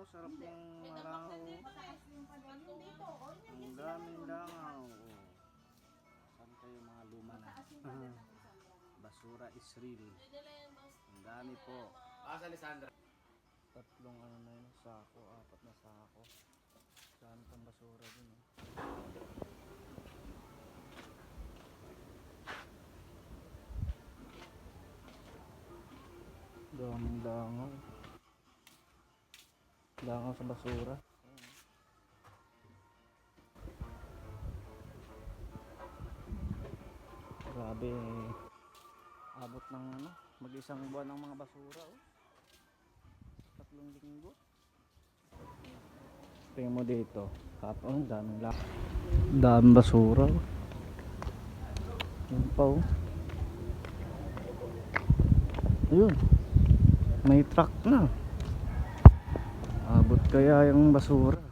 oh, sarap ng malangaw. Ang daming langaw. oh. Saan kayo mga luma na? Basura is real. Ang dami po. Asa Alessandra? Tatlong ano na yun, sako, apat na sako. Dami pang basura dun eh. Daming langaw. Langaw sa basura. Grabe. Abot ng ano, mag-isang buwan ng mga basura oh. Tatlong linggo. Tingnan mo dito. Hapon, daming lang. Daming basura. oh. Pa oh. Ayun. May truck na. Abot kaya yung basura.